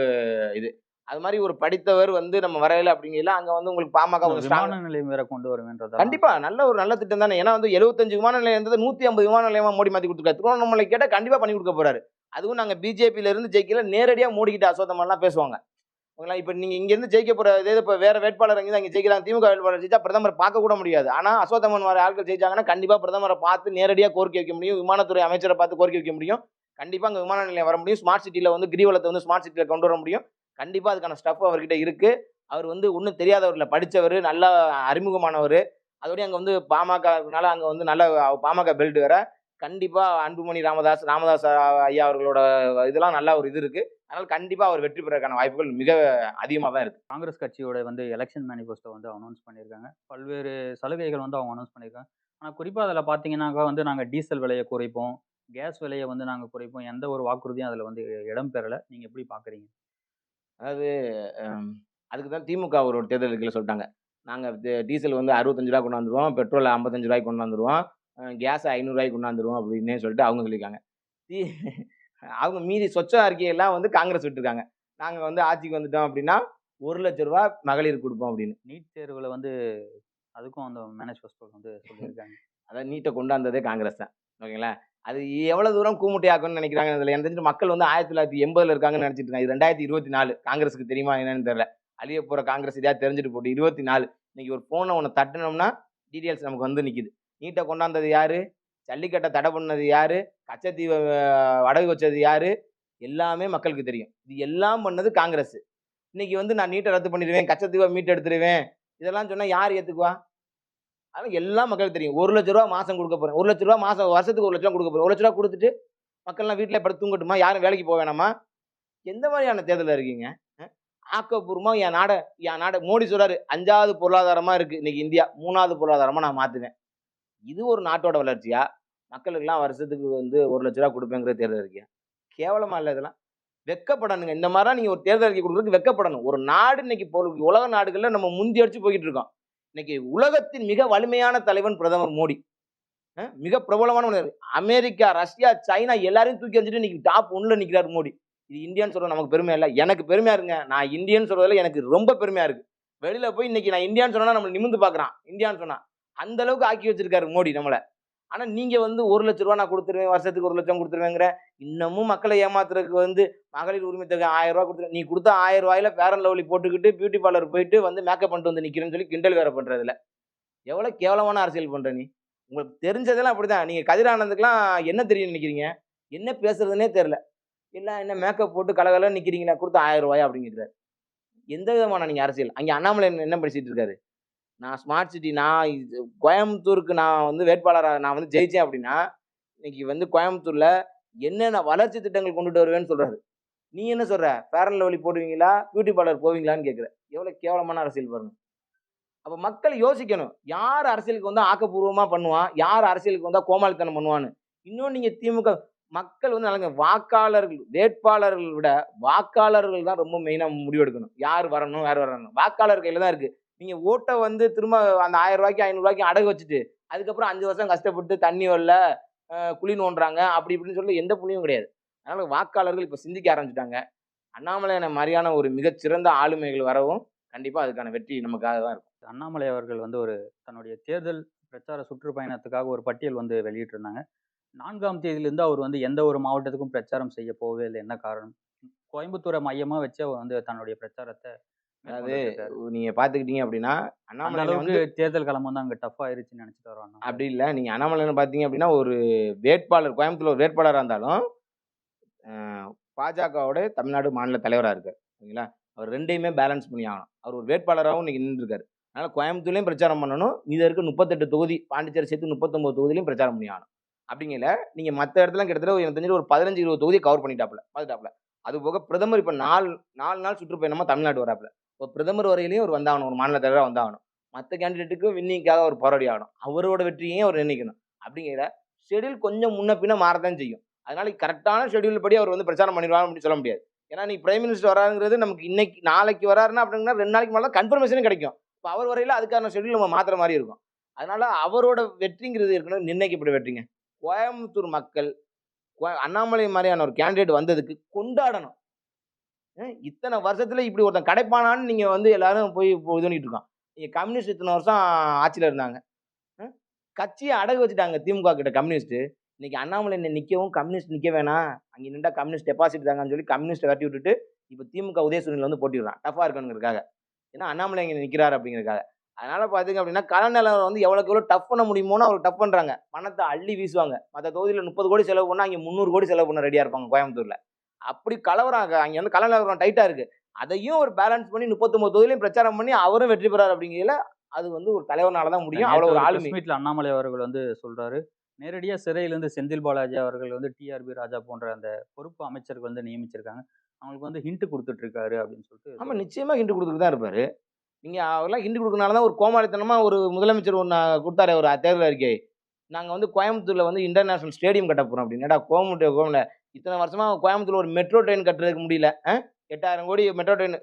இது. அது மாதிரி ஒரு படித்தவர் வந்து நம்ம வரையில அப்படிங்கல அங்கே வந்து உங்களுக்கு பாமக strong விமான நிலையம் வேற கொண்டு வருவேன்றதா கண்டிப்பா. நல்ல ஒரு நல்ல திட்டம் தானே. ஏன்னா வந்து 75 விமான நிலையம் இருந்தது நூத்தி ஐம்பது விமான நிலையமா மோடி மாத்தி கொடுத்துருக்காரு. திருவண்ணாமலை கேட்டா கண்டிப்பா பண்ணி கொடுக்க போறாரு. அதுவும் நாங்க பிஜேபியில இருந்து ஜெயிக்கல நேரடியா மோடி கிட்ட அசோத்தமெல்லாம் பேசுவாங்க. ஓகேங்களா? இப்ப நீங்க இங்க இருந்து ஜெயிக்க போற இதே இப்ப வேற வேட்பாளர் இங்க இங்க ஜெயிக்கிறாங்க திமுக வேட்பாளர் ஜெயிச்சா பிரதமர் பார்க்க கூட முடியாது. ஆனா அசோத்தமன் வர ஆட்கள் ஜெயிச்சாங்கன்னா கண்டிப்பா பிரதமரை பார்த்து நேரடியா கோரிக்கை வைக்க முடியும் விமானத்துறை அமைச்சரை பார்த்து கோரிக்கை வைக்க முடியும். கண்டிப்பாக அங்கே விமான நிலையம் வர முடியும். ஸ்மார்ட் சிட்டியில் வந்து கிரிவலத்தை வந்து ஸ்மார்ட் சிட்டியில் கொண்டு வர முடியும். கண்டிப்பாக அதுக்கான ஸ்டஃப் அவர்கிட்ட இருக்குது அவர் வந்து ஒன்றும் தெரியாதவரில் படித்தவர் நல்லா அறிமுகமானவர். அதோடய அங்கே வந்து பாமகனால அங்கே வந்து நல்ல பாமக பெல்ட் வேற. கண்டிப்பாக அன்புமணி ராமதாஸ் ராமதாஸ் ஐயா அவர்களோட இதெல்லாம் நல்ல ஒரு இது இருக்குது அதனால் கண்டிப்பாக அவர் வெற்றி பெறக்கான வாய்ப்புகள் மிக அதிகமாக தான் இருக்குது காங்கிரஸ் கட்சியோட வந்து எலெக்ஷன் மேனிஃபெஸ்டோ வந்து அனௌன்ஸ் பண்ணியிருக்காங்க. பல்வேறு சலுகைகள் வந்து அவங்க அனௌன்ஸ் பண்ணியிருக்காங்க. ஆனால் குறிப்பாக அதில் பார்த்தீங்கன்னாக்கா வந்து நாங்கள் டீசல் விலையை குறைப்போம். கேஸ் விலையை வந்து நாங்கள் குறைப்போம். எந்த ஒரு வாக்குறுதியும் அதில் வந்து இடம் பெறலை. நீங்கள் எப்படி பார்க்குறீங்க அதாவது அதுக்கு தான் திமுக ஒரு தேர்தல் இருக்கையில் சொல்லிட்டாங்க. நாங்கள் டீசல் வந்து அறுபத்தஞ்சு ரூபா கொண்டாந்துருவோம். பெட்ரோல் ஐம்பத்தஞ்சு ரூபாய்க்கு கொண்டாந்துருவோம். கேஸ் ஐநூறுரூவாய்க்கு கொண்டாந்துருவோம் அப்படின்னே சொல்லிட்டு அவங்க சொல்லியிருக்காங்க. தி அவங்க மீதி சொச்ச அறிக்கையெல்லாம் வந்து காங்கிரஸ் விட்டுருக்காங்க. நாங்கள் வந்து ஆட்சிக்கு வந்துட்டோம் அப்படின்னா ஒரு லட்ச ரூபா மகளிர் கொடுப்போம் அப்படின்னு. நீட் தேர்வில் வந்து அதுக்கும் அந்த மேனிஃபெஸ்டோ வந்து சொல்லியிருக்காங்க. அதாவது நீட்டை கொண்டாந்ததே காங்கிரஸ் தான். ஓகேங்களா? அது எவ்வளோ தூரம் கூமுட்டை ஆக்கும்னு நினைக்கிறாங்க அதில் எனக்கு தெரிஞ்சு மக்கள் வந்து ஆயிரத்தி தொள்ளாயிரத்தி எண்பதுல இருக்காங்கன்னு நினச்சிட்டு இருக்காங்க. இது ரெண்டாயிரத்தி இருபத்தி நாலு காங்கிரஸுக்கு தெரியுமா என்னன்னு தெரியல. அழிய போகிற காங்கிரஸ் இதாக தெரிஞ்சுட்டு போட்டு இருபத்தி நாலு. இன்னைக்கு ஒரு ஃபோனை ஒன்று தட்டினோம்னா டீட்டெயில்ஸ் நமக்கு வந்து நிற்கிது நீட்டை கொண்டாந்தது யார்? ஜல்லிக்கட்டை தடை பண்ணது யார்? கச்சத்தீவை வடகு வச்சது யார்? எல்லாமே மக்களுக்கு தெரியும். இது எல்லாம் பண்ணது காங்கிரஸ். இன்னைக்கு வந்து நான் நீட்டை ரத்து பண்ணிடுவேன் கச்சத்தீவை மீட்டு எடுத்துருவேன் இதெல்லாம் சொன்னால் யார் ஏற்றுக்குவா ஆனால் எல்லாம் மக்களுக்கு தெரியும். ஒரு லட்ச ரூபா மாதம் கொடுக்க போகிறேன் ஒரு லட்ச ரூபா மாதம் வருஷத்துக்கு ஒரு லட்ச ரூபா கொடுக்க போகிறேன் ஒரு லட்ச ரூபா கொடுத்துட்டு மக்கள்லாம் வீட்டில் படுத்து தூங்கட்டுமா? யாரும் வேலைக்கு போக வேணாமா? எந்த மாதிரியான தேர்தலில் இருக்கீங்க? ஆக்கப்பூர்வமாக என் நாடை என் நாடை மோடி சொல்கிறாரு அஞ்சாவது பொருளாதாரமாக இருக்குது இன்னைக்கு இந்தியா மூணாவது பொருளாதாரமாக நான் மாற்றுவேன் இது ஒரு நாட்டோட வளர்ச்சியா? மக்களுக்கெல்லாம் வருஷத்துக்கு வந்து ஒரு லட்ச ரூபா கொடுப்பேங்கிற தேர்தல் இருக்கியா? கேவலமாக இல்லை இதெல்லாம். வெக்கப்படணுங்க. இந்த மாதிரிலாம் நீங்கள் ஒரு தேர்தல் அறிக்கை கொடுக்குறதுக்கு வெக்கப்படணும். ஒரு நாடு இன்னைக்கு பொருள் உலக நாடுகளில் நம்ம முந்தி அடிச்சு போய்கிட்டு இருக்கோம். இன்னைக்கு உலகத்தின் மிக வலிமையான தலைவன் பிரதமர் மோடி. மிக பிரபலமான மனிதர். அமெரிக்கா ரஷ்யா சைனா எல்லாரையும் தூக்கி வச்சுட்டு இன்னைக்கு டாப் ஒன்ல நிற்கிறார் மோடி. இது இந்தியான்னு சொல்றது நமக்கு பெருமையா இல்லை. எனக்கு பெருமையா இருங்க. நான் இந்தியன் சொல்றதுல எனக்கு ரொம்ப பெருமையா இருக்கு. வெளியில போய் இன்னைக்கு நான் இந்தியான்னு சொன்னா நம்ம நிமிந்து பாக்குறான் இந்தியான்னு சொன்னா. அந்த அளவுக்கு ஆக்கி வச்சிருக்காரு மோடி நம்மளை. ஆனால் நீங்கள் வந்து ஒரு லட்ச ரூபா நான் கொடுத்துருவேன் வருஷத்துக்கு ஒரு லட்சம் கொடுத்துருவேங்கிற இன்னமும் மக்களை ஏமாத்துறதுக்கு வந்து மகளிர் உரிமை தொகை ஆயிரம் ரூபா கொடுத்துரு நீ கொடுத்த ஆயிரம் ரூபாயில ஃபேர் அண்ட் லவ்லி போட்டுக்கிட்டு பியூட்டி பார்லர் போயிட்டு வந்து மேக்கப் பண்ணிட்டு வந்து நிற்கிறேன்னு சொல்லி கிண்டல் வேற பண்ணுறதுல எவ்வளோ கேவலமான அரசியல் பண்ணுற நீ. உங்களுக்கு தெரிஞ்சதெல்லாம் அப்படிதான். நீங்கள் கதிரானந்துக்கெலாம் என்ன தெரியும் நினைக்கிறீங்க? என்ன பேசுறதுனே தெரியல. எல்லாம் என்ன மேக்கப் போட்டு கலகல நிற்கிறீங்களா கொடுத்த ஆயிரம் ரூபாயா அப்படிங்கிறார். எந்த விதமான நீங்கள் அரசியல்? அங்கே அண்ணாமலை என்ன- படிச்சுட்டு இருக்காரு? நான் ஸ்மார்ட் சிட்டி நான் இது கோயம்புத்தூருக்கு நான் வந்து வேட்பாளராக நான் வந்து ஜெயித்தேன் அப்படின்னா இன்னைக்கு வந்து கோயம்புத்தூரில் என்னென்ன வளர்ச்சி திட்டங்கள் கொண்டுட்டு வருவேன்னு சொல்கிறாரு நீ என்ன சொல்கிற ஃபேர் அண்ட் போடுவீங்களா? பியூட்டி பார்லர் போவீங்களான்னு கேட்குற எவ்வளோ கேவலமான அரசியல் பாருங்க. அப்போ மக்கள் யோசிக்கணும். யார் அரசியலுக்கு வந்தால் ஆக்கப்பூர்வமாக பண்ணுவான் யார் அரசியலுக்கு வந்தால் கோமாளித்தனம் பண்ணுவான்னு? இன்னும் நீங்கள் திமுக மக்கள் வந்து நல்லங்க வாக்காளர்கள் வேட்பாளர்கள் விட வாக்காளர்கள் தான் ரொம்ப மெயினாக முடிவெடுக்கணும். யார் வரணும் யார் வரணும்? வாக்காளர் கையில் தான் இருக்குது நீங்கள் ஓட்டை வந்து திரும்ப அந்த ஆயிரம் ரூபாய்க்கு ஐநூறுரூவாய்க்கு அடகு வச்சுட்டு அதுக்கப்புறம் அஞ்சு வருஷம் கஷ்டப்பட்டு தண்ணி வரல குழி நோண்டுறாங்க அப்படி இப்படின்னு சொல்லி எந்த புண்ணியும் கிடையாது. அதனால் வாக்காளர்கள் இப்போ சிந்திக்க ஆரம்பிச்சிட்டாங்க. அண்ணாமலை மாதிரியான ஒரு மிகச்சிறந்த ஆளுமைகள் வரவும் கண்டிப்பாக அதுக்கான வெற்றி நமக்காக தான் இருக்கும். அண்ணாமலை அவர்கள் வந்து ஒரு தன்னுடைய தேர்தல் பிரச்சார சுற்றுப்பயணத்துக்காக ஒரு பட்டியல் வந்து வெளியிட்டிருந்தாங்க. நான்காம் தேதியிலிருந்து அவர் வந்து எந்த ஒரு மாவட்டத்துக்கும் பிரச்சாரம் செய்ய போகவே இல்லை. என்ன காரணம்? கோயம்புத்தூரை மையமாக வச்சு அவர் வந்து தன்னுடைய பிரச்சாரத்தை அதாவது. நீங்க பாத்துக்கிட்டீங்க அப்படின்னா அண்ணாமலை வந்து தேர்தல் களம் வந்து அங்க டஃப் ஆயிருச்சுன்னு நினைச்சிட்டு வரோம் அண்ணாமலை. அப்படி இல்லை. நீங்க அண்ணாமலைன்னு பார்த்தீங்க அப்படின்னா ஒரு வேட்பாளர் கோயம்புத்தூர்ல ஒரு வேட்பாளராக இருந்தாலும் பாஜகவோட தமிழ்நாடு மாநில தலைவராக இருக்கார். ஓகேங்களா அவர் ரெண்டையுமே பேலன்ஸ் பண்ணி ஆகணும். அவர் ஒரு வேட்பாளராகவும் இன்னைக்கு நின்றுருக்காரு அதனால கோயம்புத்தூர்லையும் பிரச்சாரம் பண்ணணும். மீதி இருக்க முப்பத்தெட்டு தொகுதி பாண்டிச்சேரி சேர்த்து முப்பத்தொன்பது தொகுதியிலையும் பிரச்சாரம் பண்ணி ஆகணும். அப்படிங்கல நீங்க மற்ற இடத்துல கிட்டத்தட்ட எனக்கு தெரிஞ்சு ஒரு பதினஞ்சு இருபது தொகுதியை கவர் பண்ணிட்டாப்ல பார்த்துட்டாப்ல அது போக பிரதமர் இப்போ நாலு நாலு நாள் சுற்றுப்பயணமா தமிழ்நாடு வராப்ல இப்போ பிரதமர் வரையிலையும் அவர் வந்தாகணும் ஒரு மாநில தலைவராக வந்தாகணும். மற்ற கேண்டிடேட்டுக்கும் வின்னிங்காக அவர் போராடி ஆகணும். அவரோட வெற்றியையும் அவர் நிர்ணயிக்கணும். அப்படிங்கிற ஷெடியூல் கொஞ்சம் முன்ன பின்ன மாறதான் செய்யும். அதனால கரெக்டான ஷெடியூல் படி அவர் வந்து பிரச்சாரம் பண்ணிடுவாங்க அப்படின்னு சொல்ல முடியாது. ஏன்னா நீ பிரைம் மினிஸ்டர் வராருங்கிறது நமக்கு இன்னைக்கு நாளைக்கு வராருன்னா அப்படின்னா ரெண்டு நாளைக்கு மேலே கன்ஃபர்மேஷனும் கிடைக்கும். இப்போ அவர் வரையில அதுக்கான ஷெடியூல் நம்ம மாத்துற மாதிரி இருக்கும். அதனால அவரோட வெற்றிங்கிறது இருக்கணும் நிர்ணயிக்கப்பட்ட வெற்றிங்க. கோயம்புத்தூர் மக்கள் கோ- அண்ணாமலை மாதிரியான ஒரு கேண்டிடேட் வந்ததுக்கு கொண்டாடணும். இத்தனை வருஷத்துல இப்படி ஒருத்தன் கிடைப்பானான்னு நீங்க வந்து எல்லாரும் போய் இது பண்ணிட்டு இருக்கான். நீங்க கம்யூனிஸ்ட் இத்தனை வருஷம் ஆட்சியில இருந்தாங்க. கட்சியை அடகு வச்சுட்டாங்க திமுக கிட்ட கம்யூனிஸ்ட். இன்னைக்கு அண்ணாமலை என்ன கம்யூனிஸ்ட் நிக்க வேணாம். அங்க நின்றா கம்யூனிஸ்ட் டெபாசிட் தாங்கன்னு சொல்லி கம்யூனிஸ்ட் கட்டி விட்டுட்டு இப்போ திமுக உதயசூரியனில் வந்து போட்டிடுறான். டஃபா இருக்கணுங்கிறதுக்காக. ஏன்னா அண்ணாமலை இங்க நிக்கிறாரு அப்படிங்கிறதுக்காக. அதனால பாத்தீங்க அப்படின்னா கலநிலம் வந்து எவ்வளவுக்கு எவ்வளவு டஃப் பண்ண முடியுமோன்னு அவர் டஃப் பண்றாங்க. பணத்தை அள்ளி வீசுவாங்க. மற்ற தொகுதியில் முப்பது கோடி செலவு பண்ணா அங்க முந்நூறு கோடி செலவு பண்ண ரெடியா இருப்பாங்க கோயம்புத்தூர்ல. அப்படி கலவரம் அங்க வந்து கலநிலவரம் டைட்டா இருக்கு. அதையும் ஒரு பேலன்ஸ் பண்ணி முப்பத்தொன்பது தொகுதியிலையும் பிரச்சாரம் பண்ணி அவரும் வெற்றி பெறாரு அப்படிங்கிறதுல அது வந்து ஒரு தலைவனால தான் முடியும். அவ்வளவு ஒரு ஆளுமை. மீட்ல அண்ணாமலை அவர்கள் வந்து சொல்றாரு. நேரடியா சிறையிலிருந்து செந்தில் பாலாஜி அவர்கள் வந்து டிஆர்பி ராஜா போன்ற அந்த பொறுப்பு அமைச்சர்கள் வந்து நியமிச்சிருக்காங்க. அவங்களுக்கு வந்து ஹிண்ட் கொடுத்துட்டு இருக்காரு அப்படின்னு சொல்லிட்டு ஆமா நிச்சயமா ஹிண்ட் கொடுத்துட்டு தான் இருப்பாரு. நீங்க அவரெல்லாம் ஹிண்ட் கொடுக்கறனால தான் ஒரு கோமாளித்தனமா ஒரு முதலமைச்சர் ஒன்று கொடுத்தாரு ஒரு தேர்தல் அறிக்கை நாங்க வந்து கோயம்புத்தூர்ல வந்து இன்டர்நேஷனல் ஸ்டேடியம் கட்ட போறோம் அப்படின்னு கோயம்புத்தூர் கோயம்புல இத்தனை வருஷமா கோயம்புத்தூர்ல ஒரு மெட்ரோ ட்ரெயின் கட்டுறதுக்கு முடியல? எட்டாயிரம் கோடி மெட்ரோ ட்ரெயின்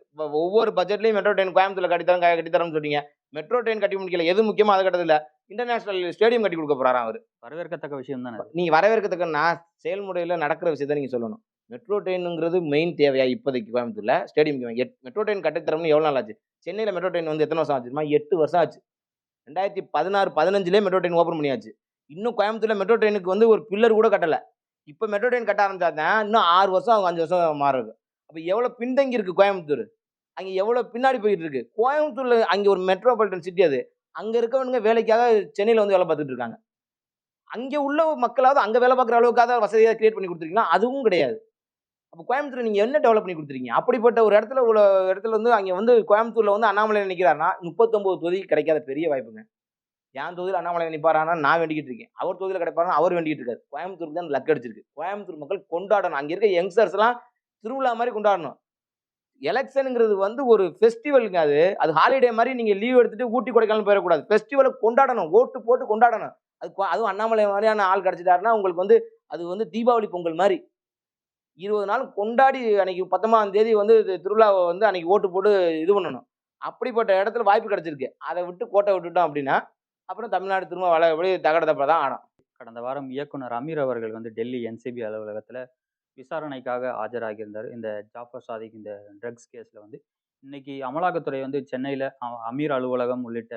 ஒவ்வொரு பட்ஜெட்லயும் மெட்ரோ ட்ரெயின் கோயம்புத்தூர்ல கட்டித்தரம் கட்டித்தரம்னு சொன்னீங்க மெட்ரோ ட்ரெயின் கட்டி முடிக்கல. எது முக்கியமா அது கட்டது இல்ல இன்டர்நேஷனல் ஸ்டேடியம் கட்டி கொடுக்க போறாராம் அவர். வரவேற்கத்தக்க விஷயம் தானே அது. நீங்க வரவேற்கத்தக்க நான் செயல்முறையில நடக்கிற விஷயத்த நீங்க சொல்லணும். மெட்ரோ ட்ரெயினுங்கிறது மெயின் தேவையா இப்போதைக்கு கோயம்புத்தூர்ல? ஸ்டேடியம் மெட்ரோ ட்ரெயின் கட்டித்தரம்னு எவ்வளவு நாள் ஆச்சு? சென்னையில மெட்ரோ ட்ரெயின் வந்து எத்தனை வருஷம் ஆச்சுமா எட்டு வருஷம் ஆச்சு. ரெண்டாயிரத்தி பதினாறு பதினஞ்சுலேயே மெட்ரோ ட்ரெயின் ஓப்பன் பண்ணியாச்சு. இன்னும் கோயம்புத்தூர்ல மெட்ரோ ட்ரெயினுக்கு வந்து ஒரு பில்லர் கூட கட்டல. இப்போ மெட்ரோ ட்ரெயின் கட்ட ஆரம்பிச்சாதான் இன்னும் ஆறு வருஷம் அவங்க அஞ்சு வருஷம் மாறுது. அப்போ எவ்வளோ பின்தங்கி இருக்குது கோயம்புத்தூர்? அங்கே எவ்வளோ பின்னாடி போயிட்டு இருக்கு? கோயம்புத்தூரில் அங்கே ஒரு மெட்ரோபாலிட்டன் சிட்டி அது. அங்கே இருக்கவனுங்க வேலைக்காக சென்னையில் வந்து வேலை பார்த்துட்டு இருக்காங்க. அங்கே உள்ள மக்களாவது அங்கே வேலை பார்க்குற அளவுக்காக வசதியாக கிரியேட் பண்ணி கொடுத்துருக்கீங்களா? அதுவும் கிடையாது. அப்போ கோயம்புத்தூர் நீங்கள் என்ன டெவலப் பண்ணி கொடுத்துருக்கீங்க? அப்படிப்பட்ட ஒரு இடத்துல உள்ள இடத்துல வந்து அங்கே வந்து கோயம்புத்தூரில் வந்து அண்ணாமலை நினைக்கிறாருன்னா முப்பத்தொம்போது தொகுதி கிடைக்காத பெரிய வாய்ப்புங்க. என் தொகுதியில் அண்ணாமலை நிற்பாரானா நான் வேண்டிக்கிட்டு இருக்கேன். அவர் தொகுதியில் கிடைப்பாருன்னா அவர் வேண்டிக்கிட்டு இருக்காரு. கோயம்புத்தூருக்கு தான் லக் அடிச்சிருக்கு. கோயம்புத்தூர் மக்கள் கொண்டாடணும். அங்கே இருக்க யங்ஸ்டர்ஸ்லாம் திருவிழா மாதிரி கொண்டாடணும். எலெக்ஷனுங்கிறது வந்து ஒரு ஃபெஸ்டிவலுங்க அது. அது ஹாலிடே மாதிரி நீங்கள் லீவ் எடுத்துட்டு ஊட்டி கொடைக்கானல் போயிடக்கூடாது ஃபெஸ்டிவலை கொண்டாடணும். ஓட்டு போட்டு கொண்டாடணும். அது அதுவும் அண்ணாமலை மாதிரியான ஆள் கிடச்சிட்டாருன்னா உங்களுக்கு வந்து அது வந்து தீபாவளி பொங்கல் மாதிரி. இருபது நாள் கொண்டாடி அன்னைக்கு பத்தொன்பதாம் தேதி வந்து இது திருவிழாவை வந்து அன்னைக்கு ஓட்டு போட்டு இது பண்ணணும். அப்படிப்பட்ட இடத்துல வாய்ப்பு கிடச்சிருக்கு. அதை விட்டு கோட்டை விட்டுட்டோம் அப்படின்னா அப்புறம் தமிழ்நாடு திரும்ப வள எப்படி தகட தப்பா தான் ஆடும் கடந்த வாரம் இயக்குனர் அமீர் அவர்கள் வந்து டெல்லி என்சிபி அலுவலகத்தில் விசாரணைக்காக ஆஜராகியிருந்தார். இந்த ஜாஃபர் சாதிக் இந்த ட்ரக்ஸ் கேஸில் வந்து. இன்னைக்கு அமலாக்கத்துறை வந்து சென்னையில் அமீர் அலுவலகம் உள்ளிட்ட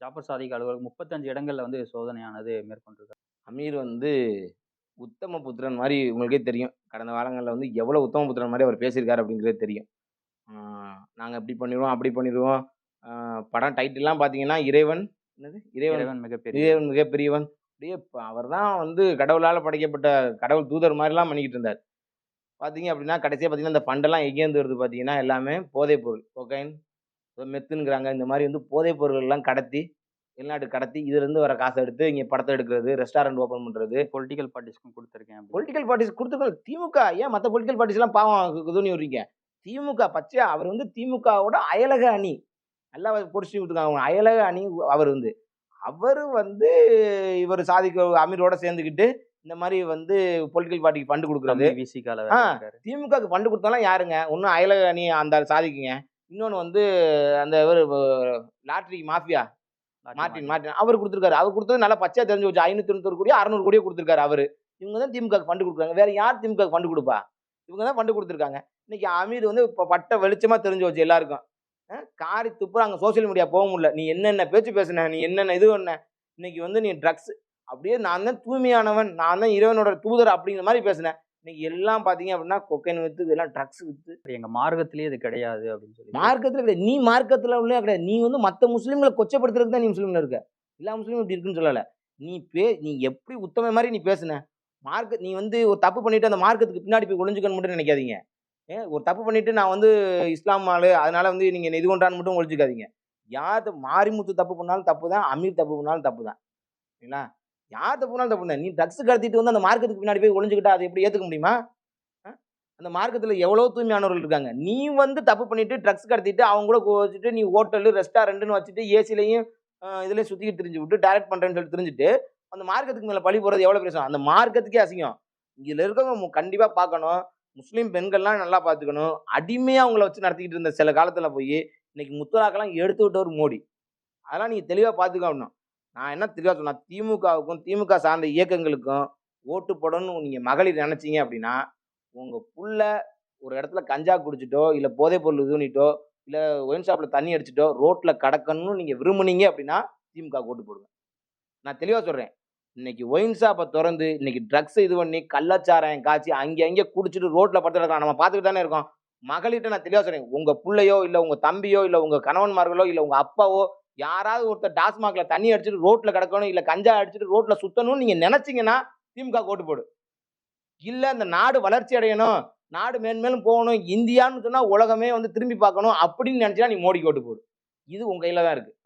ஜாஃபர் சாதிக் அலுவலகம் முப்பத்தஞ்சு இடங்கள்ல வந்து சோதனையானது மேற்கொண்டிருக்காங்க அமீர் வந்து உத்தம புத்திரன் மாதிரி உங்களுக்கே தெரியும். கடந்த வாரங்களில் வந்து எவ்வளோ உத்தம புத்திரன் மாதிரி அவர் பேசியிருக்காரு அப்படிங்கிறது தெரியும். நாங்கள் இப்படி பண்ணிடுவோம் அப்படி பண்ணிடுவோம். படம் டைட்டில்லாம் பார்த்தீங்கன்னா இறைவன் என்னது? இறைவன் மிகப்பெரிய இறைவன் மிகப்பெரியவன். அப்படியே அவர் தான் வந்து கடவுளால் படைக்கப்பட்ட கடவுள் தூதர் மாதிரிலாம் பண்ணிக்கிட்டு இருந்தார். பார்த்தீங்க அப்படின்னா கடைசியாக பார்த்தீங்கன்னா இந்த ஃபண்டெல்லாம் எங்கேருந்து வருது பார்த்தீங்கன்னா எல்லாமே போதைப் பொருள். கொகைன் மெத்துங்கிறாங்க இந்த மாதிரி வந்து போதைப் பொருள்கள்லாம் கடத்தி வெளிநாட்டு கடத்தி இதுலேருந்து வர காசை எடுத்து இங்கே படத்தை எடுக்கிறது ரெஸ்டாரண்ட் ஓப்பன் பண்ணுறது பொலிட்டிக்கல் பார்ட்டிஸ்க்கும் கொடுத்துருக்கேன். பொலிட்டிக்கல் பார்ட்டிஸ் கொடுத்துருக்கோம். திமுக ஏன் மற்ற பொலிட்டிக்கல் பார்ட்டிஸ்லாம் பாவம் குதுனி விடுறீங்க? திமுக பச்சையா அவர் வந்து திமுகவோட அயலக அணி. நல்லா பொடிச்சு விட்டுருக்காங்க. அவங்க அயலக அணி அவர் வந்து. அவர் வந்து இவர் சாதிக்க அமீரோட சேர்ந்துக்கிட்டு இந்த மாதிரி வந்து பொலிட்டிக்கல் பார்ட்டிக்கு ஃபண்டு கொடுக்குறது. விசிகால திமுகவுக்கு ஃபண்டு கொடுத்தாலும் யாருங்க? ஒன்றும் அயலக அணி அந்த சாதிக்குங்க. இன்னொன்று வந்து அந்த இவர் லாட்ரி மாஃபியா. மார்ட்டின் மார்ட்டின் அவர் கொடுத்துருக்காரு. அவர் கொடுத்தது நல்லா பச்சையா தெரிஞ்சு வச்சு ஐநூத்தி தொண்ணூறு கோடியோ அறுநூறு கோடியோ கொடுத்துருக்காரு அவரு. இவங்க தான் திமுக ஃபண்டு கொடுக்குறாங்க. வேற யார் திமுக ஃபண்டு கொடுப்பா? இவங்க தான் ஃபண்டு கொடுத்துருக்காங்க. இன்னைக்கு அமீர் வந்து இப்போ பட்ட வெளிச்சமா தெரிஞ்சு வச்சு எல்லாருக்கும். காரி துப்புற அங்கே சோஷியல் மீடியா போக முடியல. நீ என்னென்ன பேச்சு பேசுன நீ என்னென்ன இது பண்ண இன்னைக்கு வந்து நீ ட்ரக்ஸ் அப்படியே நான் தான் தூய்மையானவன் நான் தான் இறைவனோட தூதர் அப்படிங்கிற மாதிரி பேசினேன் இன்னைக்கு எல்லாம் பார்த்தீங்க அப்படின்னா கொக்கைன் வித்து எல்லாம் ட்ரக்ஸ் வித்து. எங்க மார்க்கத்திலேயே இது கிடையாது அப்படின்னு சொல்லி. மார்க்கத்தில் கிடையாது. நீ மார்க்கத்தில் உள்ள கிடையாது. நீ வந்து மற்ற முஸ்லீம்களை கொச்சப்படுத்துறதுக்கு தான் நீ முஸ்லீம்ல இருக்க. எல்லா முஸ்லீமும் இப்படி இருக்குன்னு சொல்லலை. நீ பே நீ எப்படி உத்தம மாதிரி நீ பேசுன? மார்க்க நீ வந்து ஒரு தப்பு பண்ணிட்டு அந்த மார்க்கத்துக்கு பின்னாடி போய் ஒளிஞ்சுக்கணும் மட்டும் நினைக்காதீங்க. ஏன் ஒரு தப்பு பண்ணிட்டு நான் வந்து இஸ்லாம் ஆளு அதனால வந்து நீங்க இது கொண்டான்னு மட்டும் ஒழிச்சுக்காதீங்க. யார் மாரிமுத்து தப்பு பண்ணாலும் தப்பு தான் அமீர் தப்பு பண்ணாலும் தப்பு தான். சரிங்களா யார் தப்பு பண்ணாலும் தப்பு தான். நீ ட்ரக்ஸ் கடத்திட்டு வந்து அந்த மார்க்கத்துக்கு பின்னாடி போய் ஒழிஞ்சுக்கிட்டா அதை எப்படி ஏற்றுக்க முடியுமா? அந்த மார்க்கத்தில் எவ்வளோ தூய்மையானவர்கள் இருக்காங்க. நீ வந்து தப்பு பண்ணிட்டு ட்ரக்ஸ் கடத்திட்டு அவங்க கூட வச்சுட்டு நீ ஹோட்டலு ரெஸ்டாரண்ட்டுன்னு வச்சுட்டு ஏசிலையும் இதுலேயும் சுற்றிக்கிட்டு தெரிஞ்சு விட்டு டேரக்ட் பண்ணுறேன்னு சொல்லி தெரிஞ்சுட்டு அந்த மார்க்கத்துக்கு மேலே பழி போகிறது எவ்வளோ பிரச்சனை அந்த மார்க்கத்துக்கே அசிங்கம். இதில் இருக்கவங்க கண்டிப்பாக பார்க்கணும். முஸ்லீம் பெண்கள்லாம் நல்லா பார்த்துக்கணும். அடிமையாக அவங்கள வச்சு நடத்திக்கிட்டு இருந்த சில காலத்தில் போய் இன்னைக்கு முத்தலாக்கெல்லாம் எடுத்து விட்டவர் மோடி. அதெல்லாம் நீங்கள் தெளிவாக பார்த்துக்கணும் நான் என்ன தெளிவாக சொன்னா திமுகவுக்கும் திமுக சார்ந்த இயக்கங்களுக்கும் ஓட்டு போடணும்னு நீங்கள் மகளிர் நினச்சிங்க அப்படின்னா உங்கள் புள்ள ஒரு இடத்துல கஞ்சா குடிச்சிட்டோ இல்லை போதைப் பொருள் இது பண்ணிட்டோ இல்லை ஒயின் ஷாப்பில் தண்ணி அடிச்சிட்டோ ரோட்டில் கடக்கணும்னு நீங்கள் விரும்புனீங்க அப்படின்னா திமுக ஓட்டு போடுங்க. நான் தெளிவாக சொல்கிறேன் இன்னைக்கு ஒயின் ஷாப்பை திறந்து இன்னைக்கு ட்ரக்ஸ் இது பண்ணி கள்ளச்சாரம் காய்ச்சி அங்கே அங்கே குடிச்சிட்டு ரோட்டில் படுத்து நம்ம பார்த்துக்கிட்டு தானே இருக்கோம். மகளிர்கிட்ட நான் தெளிவாக சொல்றேன். உங்கள் பிள்ளையோ இல்லை உங்கள் தம்பியோ இல்லை உங்கள் கணவன்மார்களோ இல்லை உங்கள் அப்பாவோ யாராவது ஒருத்தர் டாஸ்மாகில் தண்ணி அடிச்சுட்டு ரோட்டில் கிடக்கணும் இல்லை கஞ்சா அடிச்சுட்டு ரோட்டில் சுத்தணும்னு நீங்கள் நினச்சிங்கன்னா திமுக ஓட்டு போடு. இல்லை இந்த நாடு வளர்ச்சி அடையணும் நாடு மேன்மேலும் போகணும் இந்தியான்னு சொன்னால் உலகமே வந்து திரும்பி பார்க்கணும் அப்படின்னு நினச்சினா நீ மோடிக்கு ஓட்டு போடு. இது உங்கள் கையில் தான் இருக்குது